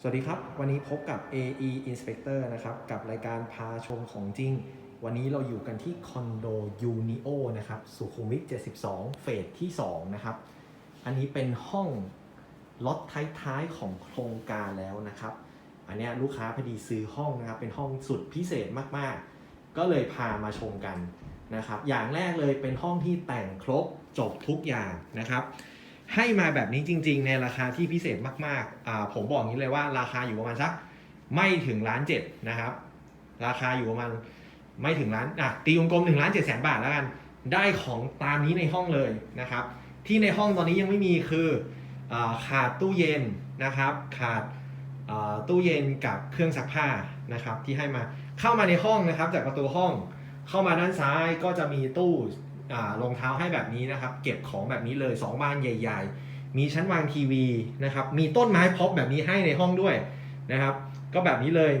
สวัสดีครับ วันนี้พบกับ AE Inspector นะครับ กับรายการพาชมของจริง วันนี้เราอยู่กันที่คอนโดยูนิโอนะครับ สุขุมวิท 72 เฟสที่ 2 นะครับ อันนี้เป็นห้องล็อตท้ายๆของโครงการแล้วนะครับ อันนี้ลูกค้าพอดีซื้อห้องนะครับ เป็นห้องสุดพิเศษมากๆ ก็เลยพามาชมกันนะครับ อย่างแรกเลยเป็นห้องที่แต่งครบจบทุกอย่างนะครับ ให้มาแบบนี้จริง ๆ ในราคาที่พิเศษมากๆ ผมบอกงนี้เลยว่าราคาอยู่ประมาณสักไม่ถึงล้านเจ็ดนะครับ ราคาอยู่ประมาณไม่ถึงล้านอะตีกลมหนึ่งล้านเจ็ดแสนบาทแล้วกัน ได้ของตามนี้ในห้องเลยนะครับ ที่ในห้องตอนนี้ยังไม่มีคืออขาดตู้เย็นนะครับ ขาดตู้เย็นกับเครื่องซักผ้านะครับที่ให้มาเข้ามาในห้องนะครับ จากประตูห้องเข้ามาด้านซ้ายก็จะมีตู้ รองเท้าให้แบบนี้นะครับ เก็บของแบบนี้เลย 2 บานใหญ่ ๆ มีชั้นวางทีวีนะครับ มีต้นไม้พ็อปแบบนี้ให้ในห้องด้วยนะครับ ก็แบบนี้เลย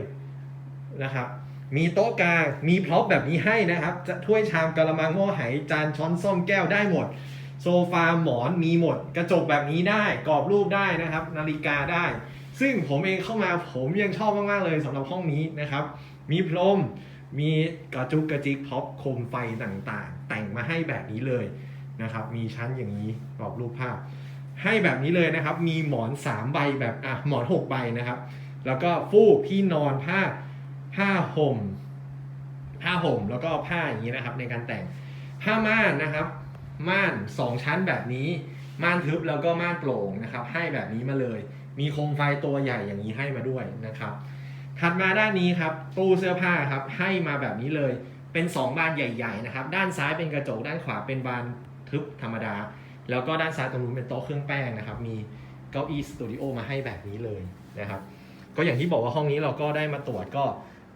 นะครับ มีโต๊ะกลางมีพร็อพแบบนี้ให้นะครับ จะถ้วยชามกระมังหม้อไหจานช้อนส้อมแก้วได้หมด โซฟาหมอนมีหมด กระจกแบบนี้ได้กรอบรูปได้นะครับ นาฬิกาได้ ซึ่งผมเองเข้ามาผมยังชอบมากๆเลยสำหรับห้องนี้นะครับ มีพรม มีกระจุกกระจิกพ็อปโคมไฟต่างๆ แต่งมาให้แบบนี้เลยนะครับ มีชั้นอย่างนี้กรอบรูปภาพ ให้แบบนี้เลยนะครับ มีหมอน 3 ใบแบบอะหมอน 6 ใบนะครับ แล้วก็ฟูกที่นอนผ้าผ้าห่ม ผ้าห่มแล้วก็ผ้าอย่างนี้นะครับ ในการแต่งผ้าม่านนะครับม่าน 2 ชั้นแบบนี้ม่านทึบแล้วก็ม่านโปร่งนะครับ ให้แบบนี้มาเลย มีโคมไฟตัวใหญ่อย่างนี้ให้มาด้วยนะครับ ถัดมาด้านนี้ครับตู้เสื้อผ้าครับให้มาแบบนี้เลย เป็น 2 บานใหญ่ๆนะครับ ด้านซ้ายเป็นกระจกด้านขวาเป็นบานทึบธรรมดา แล้วก็ด้านซ้ายตรงนู้นเป็นโต๊ะเครื่องแป้งนะครับ มีเก้าอี้สตูดิโอมาให้แบบนี้เลยนะครับ ก็อย่างที่บอกว่าห้องนี้เราก็ได้มาตรวจก็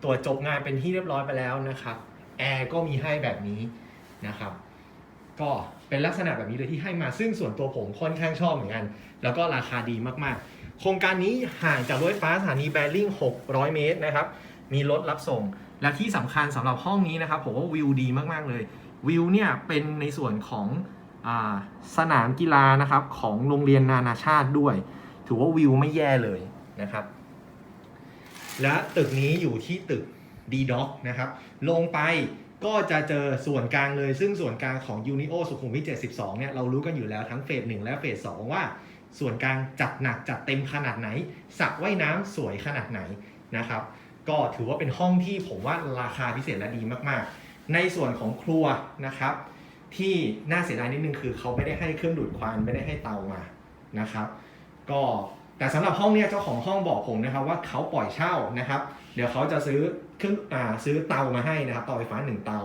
ตรวจจบงานเป็นที่เรียบร้อยไปแล้วนะครับ แอร์ก็มีให้แบบนี้นะครับ ก็เป็นลักษณะแบบนี้เลยที่ให้มาซึ่งส่วนตัวผมค่อนข้างชอบเหมือนกัน แล้วก็ราคาดีมากๆ โครงการนี้ห่างจากรถไฟฟ้าสถานีแบริ่ง 600 เมตรนะครับ มีรถรับส่ง และที่สำคัญสำหรับห้องนี้นะครับผมว่าวิวดีมาก ๆ เลย วิวเนี่ยเป็นในส่วนของอสนามกีฬานะครับของโรงเรียนนานาชาติด้วย ถือว่าวิวไม่แย่เลยนะครับ และตึกนี้อยู่ที่ตึก d d o c นะครับ ลงไปก็จะเจอส่วนกลางเลย ซึ่งส่วนกลางของ Unio สุขุมวิท 72 เนี่ย เรารู้กันอยู่แล้วทั้งเฟส 1 และเฟส 2 ว่า ส่วนกลางจัดหนักจัดเต็มขนาดไหนสระว่ายน้ำสวยขนาดไหนนะครับ ก็ถือว่าเป็นห้องที่ผมว่าราคาพิเศษและดีมากๆ ในส่วนของครัวนะครับ ที่น่าเสียดายนิดนึงคือเขาไม่ได้ให้เครื่องดูดควันไม่ได้ให้เตามานะครับ ก็แต่สำหรับห้องเนี่ยเจ้าของห้องบอกผมนะครับว่าเขาปล่อยเช่านะครับ เดี๋ยวเขาจะซื้อเครื่องอ่าซื้อเตามาให้นะครับเตาไฟฟ้าหนึ่งเตา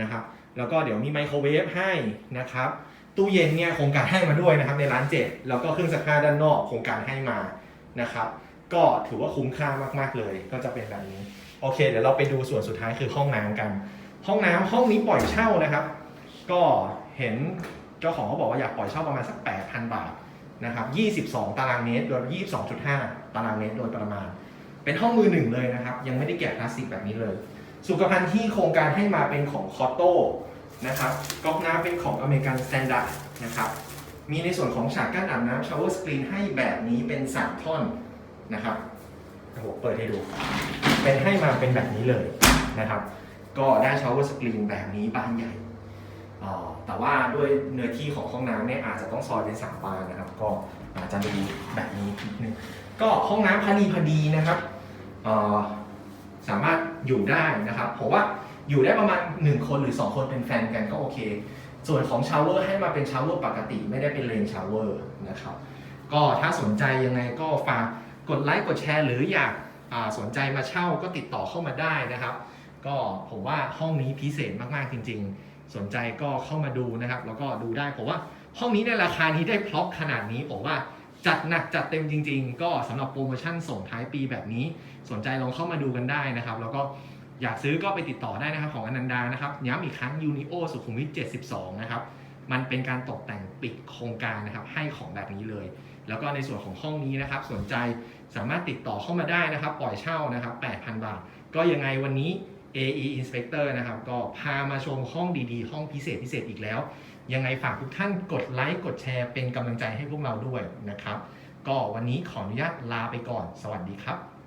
นะครับ แล้วก็เดี๋ยวมีไมโครเวฟให้นะครับ ตู้เย็นเนี่ยโครงการให้มาด้วยนะครับในร้านเจ็ดแล้วก็เครื่องซักผ้าด้านนอกโครงการให้มานะครับ ก็ถือว่าคุ้มค่ามากๆเลย ก็จะเป็นแบบนี้โอเค เดี๋ยวเราไปดูส่วนสุดท้ายคือห้องน้ำกัน ห้องน้ำห้องนี้ปล่อยเช่านะครับ ก็เห็นเจ้าของเขาบอกว่าอยากปล่อยเช่าประมาณสัก 8,000 บาทนะครับ 22 ตารางเมตรโดย 22.5 ตารางเมตรโดยประมาณ เป็นห้องมือหนึ่งเลยนะครับ ยังไม่ได้แกะพลาสติกแบบนี้เลย สุขภัณฑ์ที่โครงการให้มาเป็นของคอโต้ นะครับก๊อกน้ำเป็นของอเมริกันสแตนดาร์ดนะครับมีในส่วนของฉากกั้นอาบน้ำชาวเวอร์สกรีนให้แบบนี้เป็น 3 ท่อนนะครับเดี๋ยวผมเปิดให้ดู เป็นให้มาเป็นแบบนี้เลยนะครับ ก็ได้ชาวเวอร์สกรีนแบบนี้บานใหญ่อ่าแต่ว่าด้วยเนื้อที่ของห้องน้ำเนี่ยอาจจะต้องซอยเป็นสามบานนะครับ ก็อาจจะดูแบบนี้นิดนึงก็ห้องน้ำพอดีพอดีนะครับเอ่อสามารถอยู่ได้นะครับผมว่า อยู่ได้ประมาณ 1 คนหรือ 2 คนเป็นแฟนกันก็โอเค ส่วนของชาวเวอร์ให้มาเป็นชาวเวอร์ปกติไม่ได้เป็นเลนชาวเวอร์นะครับ ก็ถ้าสนใจยังไงก็ฝากกดไลค์กดแชร์หรืออยากาสนใจมาเช่าก็ติดต่อเข้ามาได้นะครับ ก็ผมว่าห้องนี้พิเศษมากๆจริง ๆ สนใจก็เข้ามาดูนะครับ แล้วก็ดูได้ผมว่าห้องนี้ในราคานี้ได้พร็อพขนาดนี้ผมว่าจัดหนักจัดเต็มจริง ๆ ก็สำหรับโปรโมชั่นส่งท้ายปีแบบนี้ สนใจลองเข้ามาดูกันได้นะครับ แล้วก็ อยากซื้อก็ไปติดต่อได้นะครับของอนันดานะครับย้ำอีกครั้งยูนิโอสุขุมวิท72 นะครับ มันเป็นการตกแต่งปิดโครงการนะครับ ให้ของแบบนี้เลย แล้วก็ในส่วนของห้องนี้นะครับ สนใจสามารถติดต่อเข้ามาได้นะครับ ปล่อยเช่านะครับ 8,000 บาท ก็ยังไงวันนี้ AE Inspector นะครับ ก็พามาชมห้องดีๆ ห้องพิเศษพิเศษอีกแล้ว ยังไงฝากทุกท่านกดไลค์กดแชร์เป็นกำลังใจให้พวกเราด้วยนะครับ ก็วันนี้ขออนุญาตลาไปก่อน สวัสดีครับ